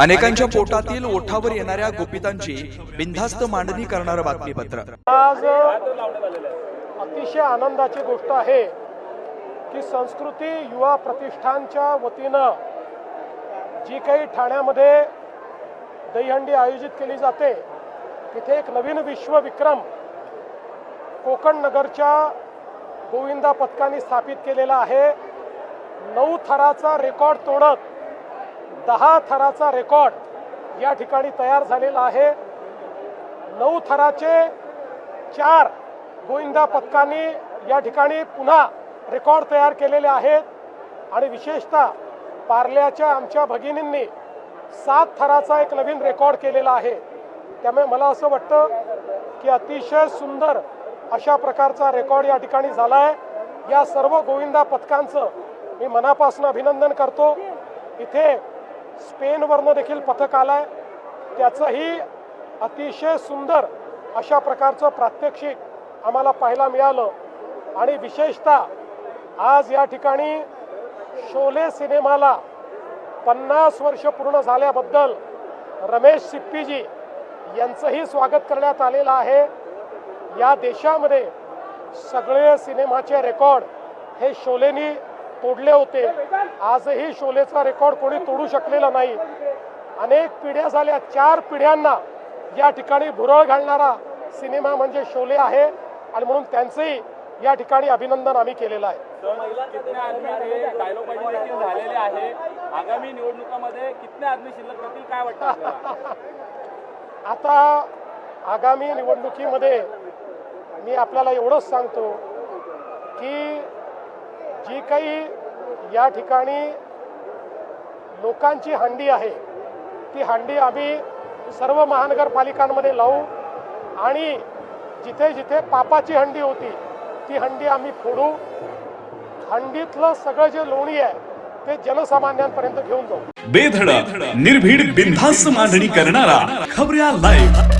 अनेकांच्या पोटातील ओठावर येणाऱ्या गोपितांची बिनधास्त मांडणी करणारं बातमीपत्र. आज अतिशय आनंदाची गोष्ट आहे की संस्कृती युवा प्रतिष्ठानच्या वतीनं जी काही ठाण्यामध्ये दहीहंडी आयोजित केली जाते तिथे एक नवीन विश्वविक्रम कोकण नगरच्या गोविंदा पथकाने स्थापित केलेला आहे. नऊ थराचा रेकॉर्ड तोडत दहा थराचा रेकॉर्ड या ठिकाणी तयार झालेला आहे. नऊ थराचे चार गोविंदा पथकांनी या ठिकाणी पुन्हा रेकॉर्ड तयार केलेले आहेत. आणि विशेषतः पार्ल्याच्या आमच्या भगिनींनी सात थराचा एक नवीन रेकॉर्ड केलेला आहे. त्यामुळे मला असं वाटतं की अतिशय सुंदर अशा प्रकारचा रेकॉर्ड या ठिकाणी झाला आहे या सर्व गोविंदा पथकांचं मी मनापासून अभिनंदन करतो. इथे स्पेनवरनं देखील पथक आलं आहे त्याचंही अतिशय सुंदर अशा प्रकारचं प्रात्यक्षिक आम्हाला पाहायला मिळालं. आणि विशेषतः आज या ठिकाणी शोले सिनेमाला पन्नास वर्ष पूर्ण झाल्याबद्दल रमेश सिप्पीजी यांचंही स्वागत करण्यात आलेलं आहे. या देशामध्ये सगळे सिनेमाचे रेकॉर्ड हे शोलेनी तोडले होते. आजही शोलेचा रेकॉर्ड कोणी तोडू शकलेला नाही. अनेक पिढ्या झाल्या. चार पिढ्यांना या ठिकाणी भुरळ घालणारा सिनेमा म्हणजे शोले आहे आणि म्हणून त्यांचंही या ठिकाणी अभिनंदन आम्ही केलेलं आहे. झालेले आगामी निवडणुकामध्ये कितने आदमी शिल्लक राहतील काय वाटतं? आता आगामी निवडणुकीमध्ये मी आपल्याला एवढंच सांगतो की जी काही या ठिकाणी लोकांची हंडी आहे ती हंडी आम्ही सर्व महानगरपालिकांमध्ये लावू आणि जिथे जिथे पापाची हंडी होती ती हंडी आम्ही फोडू. हंडीतलं सगळं जे लोणी आहे ते जनसामान्यांपर्यंत घेऊन जाऊ. बेधडक निर्भीड बिनधास्त मांडणी करणारा खबऱ्या लाईव्ह